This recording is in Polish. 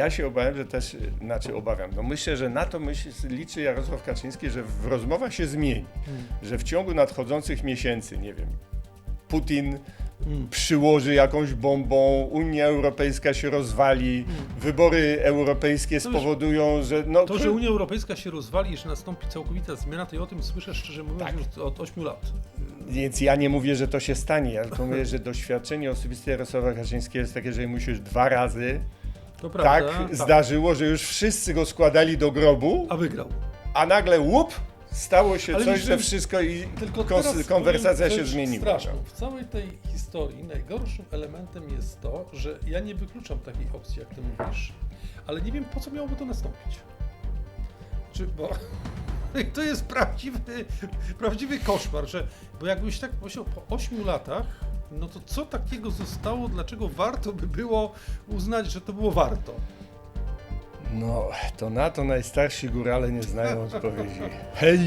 Ja się obawiam, że też, znaczy obawiam, no myślę, że na to myśli, liczy Jarosław Kaczyński, że w rozmowach się zmieni, że w ciągu nadchodzących miesięcy, nie wiem, Putin Mm. przyłoży jakąś bombą, Unia Europejska się rozwali, wybory europejskie To spowodują, że no, To, że Unia Europejska się rozwali i że nastąpi całkowita zmiana, to ja o tym słyszę szczerze mówiąc Tak. już od 8 lat. Więc ja nie mówię, że to się stanie, ja tylko mówię, że doświadczenie osobiste Jarosława Kaczyńskiego jest takie, że mu się już dwa razy To tak prawda. zdarzyło, że już wszyscy go składali do grobu, A wygrał. a nagle łup, stało się Ale coś, że wszystko i Tylko kons- teraz konwersacja powiem się zmieniła. Straszną. W całej tej historii najgorszym elementem jest to, że ja nie wykluczam takiej opcji, jak ty mówisz, ale nie wiem, po co miałoby to nastąpić. Czy, bo to jest prawdziwy, prawdziwy koszmar, że, bo jakbyś tak powiedział, po 8 latach, no to co takiego zostało, dlaczego warto by było uznać, że to było warto? No, to na to najstarsi górale nie znają odpowiedzi. Hej!